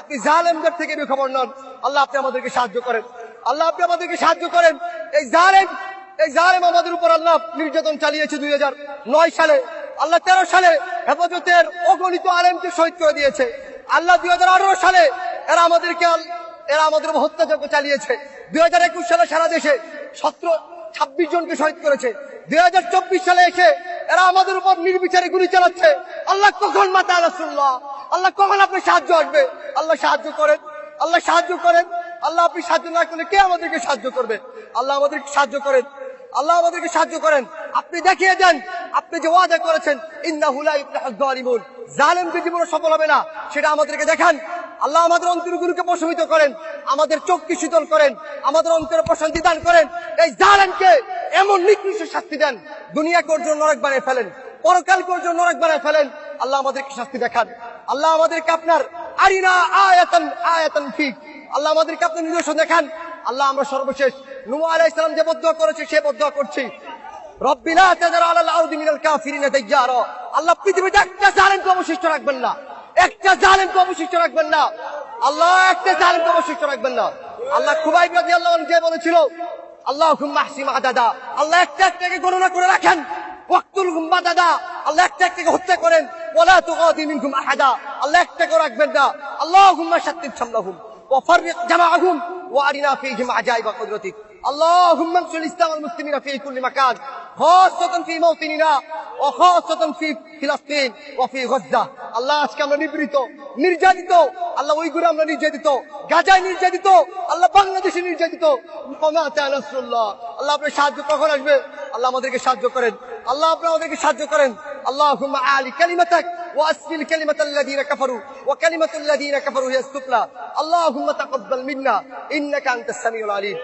আপনি জালেমদের থেকে বেখবর নন। আল্লাহ আপনি আমাদেরকে সাহায্য করেন। আল্লাহ আপনি আমাদেরকে সাহায্য করেন। এই জালেম এই জালেম আমাদের উপর আল্লাহ নির্যাতন চালিয়েছে দুই নয় সালে। আল্লাহ তেরো সালে হেফাজতের অগণিত আলেমকে শহীদ করে দিয়েছে। আল্লাহ দুই হাজার আঠারো সালে এরা আমাদেরকে এরা আমাদের হত্যাযজ্ঞ চালিয়েছে। দুই হাজার একুশ সালে সারা দেশে সতেরো, ছাব্বিশ জনকে শহীদ করেছে। দুই হাজার চব্বিশ সালে এসে এরা আমাদের উপর নির্বিচারে গুলি চালাচ্ছে। আল্লাহ কখন মাতা আলাসুল্লাহ আল্লাহ কখন আপনি সাহায্য আসবে? আল্লাহ সাহায্য করেন। আল্লাহ সাহায্য করেন। আল্লাহ আপনি সাহায্য না করলে কে আমাদেরকে সাহায্য করবে? আল্লাহ আমাদেরকে সাহায্য করেন। আল্লাহ আমাদেরকে সাহায্য করেন। আপনি দেখিয়ে দেন, আপনি যে ওয়াদা করেছেন, ইন্নাহু লা ইফলাহুল যালিমুন। জালেমকে জীবনে সফল হবে না, সেটা আমাদেরকে দেখান। আল্লাহ আমাদের অন্তরগুলোকে প্রশমিত করেন, আমাদের চোখকে শীতল করেন, আমাদের অন্তরে প্রশান্তি দান করেন। এই জালেমকে এমন নিকৃষ্ট শাস্তি দেন দুনিয়া কর্য নরক বানিয়ে ফেলেন, পরকাল কর্য নরক বানিয়ে ফেলেন। আল্লাহ আমাদেরকে শাস্তি দেখান। আল্লাহ আমাদেরকে আপনার আরিনা আয়াতান আয়াতান ফিক। আল্লাহ আমাদেরকে আপনি নিদর্শন দেখান। আল্লাহ আমরা সর্বশেষ নুমু আলাইহিস সালাম যে বদ্ধ করেছে, সে বদ্ধ করছি। রব্বিলা তাজার আলাল আউদি মিনাল কাফিরিনা দাইয়ারা আল্লাহ পৃথিবীতে একটা জালেমকে অবশিষ্ট রাখবেন না। একটা জালেমকে অবশিষ্ট রাখবেন না। আল্লাহ একটা জালেমকে অবশিষ্ট রাখবেন না। আল্লাহ খুবাইব রাদিয়াল্লাহু আনহু যে বলেছিল আল্লাহ মাহসিম আদাদা আল্লাহ একটা একটাকে গণনা করে রাখেন ওয়াক্তুল হুম্মা দাদা আল্লাহ একটা একটাকে হত্যা করেন ওয়ালা তুগাদি মিনকুম আহাদা আল্লাহ একটাকে রাখবেন না আল্লাহুম্মা শাত্তিব শামলাহুম وفرق جمعهم وارنا فيهم عجائب قدرتك اللهم انصر الاسلام والمسلمين في كل مكان خاصة في موطننا وخاصة في فلسطين وفي غزة আল্লাহ আজকে আমরা নিবৃত নির্যাতিত আল্লাহ ওইগুলো আমরা নির্যাতিত গাজায় নির্যাতিত আল্লাহ বাংলাদেশে নির্যাতিত কমাতে আনাসুল্লাহ আল্লাহ আপনার সাহায্য কখন আসবে আল্লাহ আমাদেরকে সাহায্য করেন আল্লাহ আপনি আমাদেরকে সাহায্য করেন اللهم اعلي كلمتك واسفل كلمة الذين كفروا وكلمة الذين كفروا هي السفلى اللهم تقبل منا انك انت السميع العليم